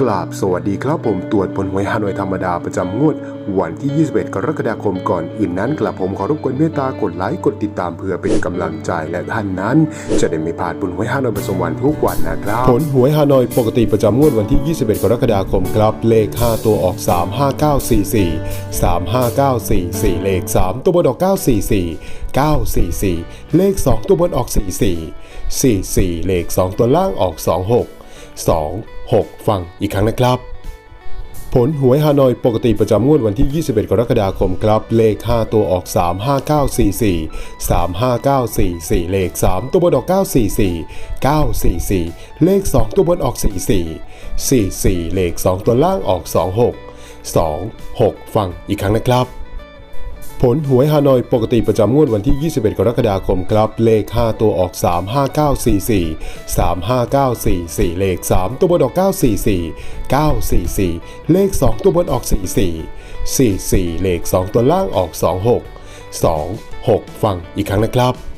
กราบสวัสดีครับผมตรวจผลหวยฮานอยธรรมดาประจำงวด วันที่ 21 กรกฎาคมก่อนอื่นนั้นกลับผมขอรบกวนเมตตากดไลค์กดติดตามเพื่อเป็นกำลังใจและท่านนั้น จะได้ไม่พลาดผลหวยฮานอยประจำวันทุกวันนะครับ ผลหวยฮานอยปกติประจำงวดวันที่ 21 กรกฎาคมครับ เลข 5 ตัวออก 35944 35944 เลข 3 ตัวบนออก 944 944 เลข 2 ตัวบนออก 44 44 เลข 2 ตัวล่างออก 26 2 6 ฟังอีกครั้งนะครับ ผลหวยฮานอยปกติประจำงวดวันที่ 21 กรกฎาคมครับ เลข 5 ตัวออก 35944 35944 เลข 3 ตัวบนออก 944 944 เลข 2 ตัวบนออก 44 44 เลข 2 ตัวล่างออก 26 2 6 ฟังอีกครั้งนะครับ ผลหวยฮานอยปกติประจำงวดวันที่ 21 กรกฎาคมครับ เลข 5 ตัวออก 35944 35944 เลข 3 ตัวบนออก 944 944 เลข 2 ตัวบนออก 44 44 เลข 2 ตัวล่างออก 26 2 6 ฟังอีกครั้งนะครับ